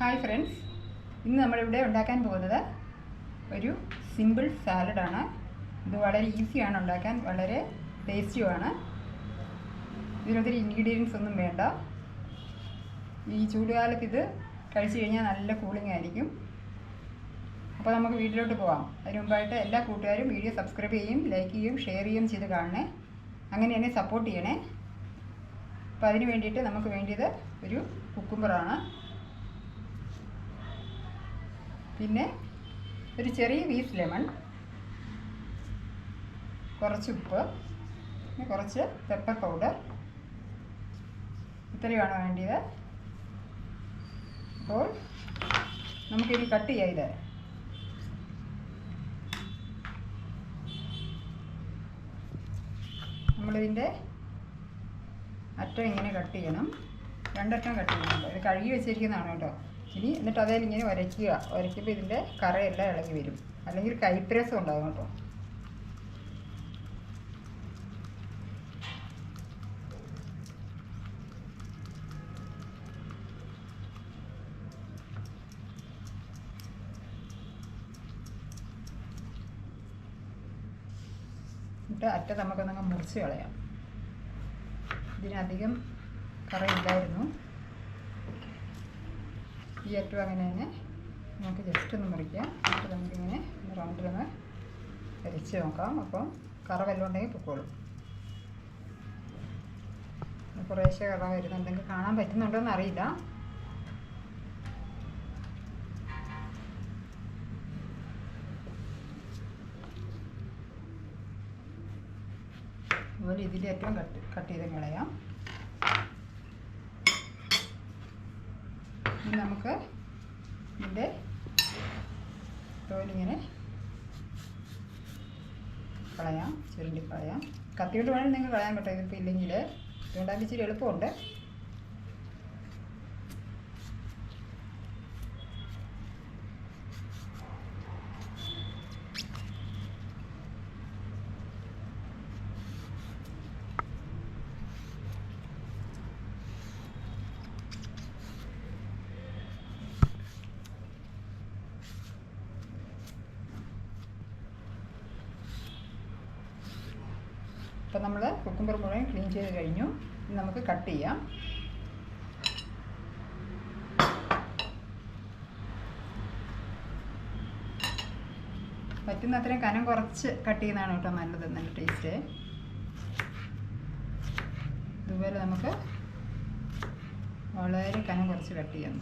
Hi friends ഇന്ന് നമ്മളിവിടെ ഉണ്ടാക്കാൻ പോകുന്നത് ഒരു സിമ്പിൾ സാലഡാണ് ഇത് വളരെ ഈസിയാണ് ഉണ്ടാക്കാൻ വളരെ ടേസ്റ്റിയുമാണ് ഇതിനൊത്തിരി ഇൻഗ്രീഡിയൻസ് ഒന്നും വേണ്ട. ഈ ചൂടുകാലത്ത് ഇത് കഴിച്ചു കഴിഞ്ഞാൽ നല്ല കൂളിംഗ് ആയിരിക്കും. അപ്പോൾ നമുക്ക് വീട്ടിലോട്ട് പോകാം അതിന് മുമ്പായിട്ട് എല്ലാ കൂട്ടുകാരും വീഡിയോ സബ്സ്ക്രൈബ് ചെയ്യും ലൈക്ക് ചെയ്യും ഷെയർ ചെയ്യും ചെയ്ത് കാണണേ. അങ്ങനെ എന്നെ സപ്പോർട്ട് ചെയ്യണേ. അപ്പോൾ അതിന് വേണ്ടിയിട്ട് നമുക്ക് വേണ്ടിയത് ഒരു കുക്കുംബറാണ് പിന്നെ ഒരു ചെറിയ പീസ് ലെമൺ കുറച്ച് ഉപ്പ് പിന്നെ കുറച്ച് പെപ്പർ പൗഡർ ഇത്രയുമാണ് വേണ്ടിയത്. അപ്പോൾ നമുക്കിനി കട്ട് ചെയ്യാം ഇത്. നമ്മളിതിന്റെ അറ്റം ഇങ്ങനെ കട്ട് ചെയ്യണം. രണ്ടറ്റം കട്ട് ചെയ്യുന്നുണ്ട് ഇത് കഴുകി വെച്ചിരിക്കുന്നതാണ് കേട്ടോ. ഇനി എന്നിട്ട് അതേ ഇങ്ങനെ ഉരയ്ക്കുക ഉരയ്ക്കുമ്പോൾ ഇതിന്റെ കറയെല്ലാം ഇളകി വരും. അല്ലെങ്കിൽ കൈപ്രസം ഉണ്ടാകും കേട്ടോ. എന്നിട്ട് അറ്റ നമുക്കൊന്നങ്ങ് മുറിച്ച് കളയാം. ഇതിനധികം കറയില്ലായിരുന്നു അറ്റം അങ്ങനെ തന്നെ നമുക്ക് ജസ്റ്റ് ഒന്ന് മുറിക്കാം. എന്നിട്ട് നമുക്കിങ്ങനെ റൗണ്ടിലൊന്ന് വരച്ച് നോക്കാം. അപ്പം കറ വല്ലതും ഉണ്ടെങ്കിൽ പൊക്കോളും. കുറേശ്ശെ കറ വരുന്നുണ്ടെങ്കിൽ കാണാൻ പറ്റുന്നുണ്ടോ എന്ന് അറിയില്ല. അതുപോലെ ഇതിലേറ്റവും കട്ട് കട്ട് ചെയ്ത് കളയാം. ഇനി നമുക്ക് ഇതിന്റെ തോലിങ്ങനെ കളയാം ചുരുണ്ടി കളയാം കത്തിയോട്ട് വേണമെങ്കിൽ നിങ്ങൾ കളയാൻ പറ്റും ഇതിപ്പോൾ ഇല്ലെങ്കിൽ ഇതുകൊണ്ടാകുമ്പോൾ ഇച്ചിരി എളുപ്പമുണ്ട്. അപ്പം നമ്മൾ കുക്കുംബർ മുഴുവൻ ക്ലീൻ ചെയ്ത് കഴിഞ്ഞു. നമുക്ക് കട്ട് ചെയ്യാം. പറ്റുന്ന അത്രയും കനം കുറച്ച് കട്ട് ചെയ്യുന്നതാണ് കേട്ടോ നല്ലത് നല്ല ടേസ്റ്റ് ഇതുപോലെ നമുക്ക് വളരെ കനം കുറച്ച് കട്ട് ചെയ്യാം.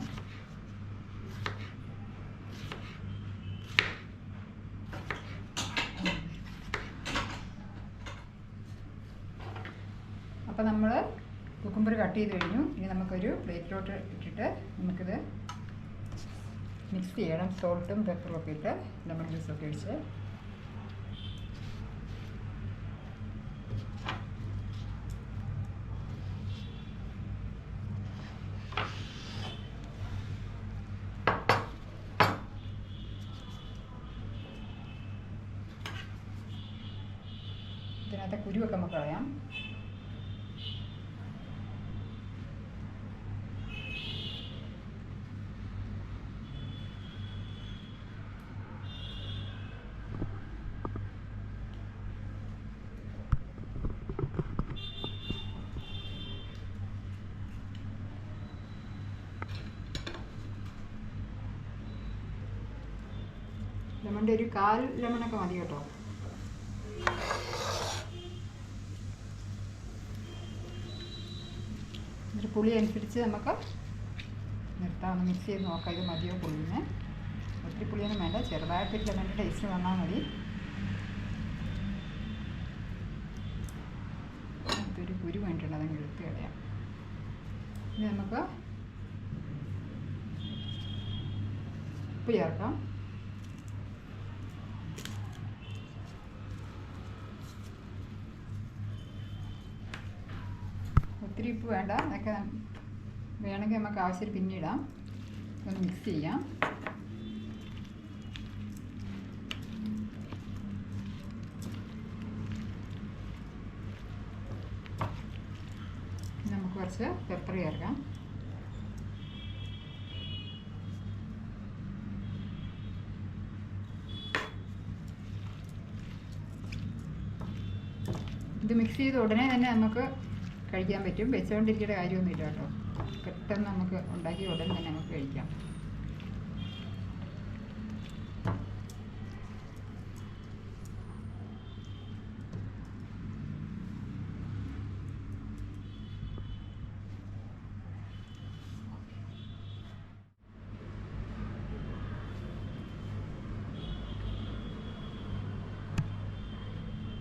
അപ്പോൾ നമ്മൾ കുക്കുംബർ കട്ട് ചെയ്ത് കഴിഞ്ഞു. ഇനി നമുക്കൊരു പ്ലേറ്റിലോട്ട് ഇട്ടിട്ട് നമുക്കിത് മിക്സ് ചെയ്യണം. സോൾട്ടും പെപ്പറും ഒക്കെ ഇട്ട് ലെമൺ ജ്യൂസൊക്കെ ഒഴിച്ച്. ഇതിനകത്തെ കുരുവൊക്കെ നമുക്ക് കളയാം. ലെമണിന്റെ ഒരു കാൽ ലെമണൊക്കെ മതി കേട്ടോ. എന്നിട്ട് പുളി അനുസരിച്ച് നമുക്ക് നിർത്താം. മിക്സ് ചെയ്ത് നോക്കാം. ഇത് മതിയോ പുളിന് ഒത്തിരി പുളിയൊന്നും വേണ്ട. ചെറുതായിട്ട് ലെമണിന്റെ ടേസ്റ്റ് വന്നാൽ മതി. ഇതൊരു കുരു വേണ്ടിട്ടുണ്ട് അതങ്ങ് എടുത്ത് കളയാം. ഇനി നമുക്ക് ഉപ്പ് ചേർക്കാം. ഒത്തിരി ഉപ്പ് വേണ്ട. അതൊക്കെ വേണമെങ്കിൽ നമുക്ക് ആവശ്യം പിന്നിടാം. ഒന്ന് മിക്സ് ചെയ്യാം. നമുക്ക് കുറച്ച് പെപ്പർ ചേർക്കാം. ഇത് മിക്സ് ചെയ്ത ഉടനെ തന്നെ നമുക്ക് കഴിക്കാൻ പറ്റും. വെച്ചുകൊണ്ടിരിക്കേണ്ട കാര്യമൊന്നുമില്ല കേട്ടോ. പെട്ടെന്ന് നമുക്ക് ഉണ്ടാക്കി ഉടനെ തന്നെ നമുക്ക് കഴിക്കാം.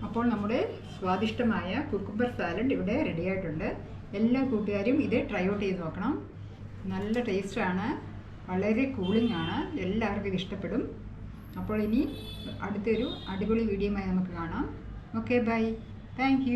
അപ്പോൾ നമ്മുടെ സ്വാദിഷ്ടമായ കുക്കുംബർ സാലഡ് ഇവിടെ റെഡി ആയിട്ടുണ്ട്. എല്ലാ കൂട്ടുകാരും ഇത് ട്രൈ ഔട്ട് ചെയ്ത് നോക്കണം. നല്ല ടേസ്റ്റാണ് വളരെ കൂളിംഗ് ആണ്. എല്ലാവർക്കും ഇത് ഇഷ്ടപ്പെടും. അപ്പോൾ ഇനി അടുത്തൊരു അടിപൊളി വീഡിയോയുമായി നമുക്ക് കാണാം. Okay bye thank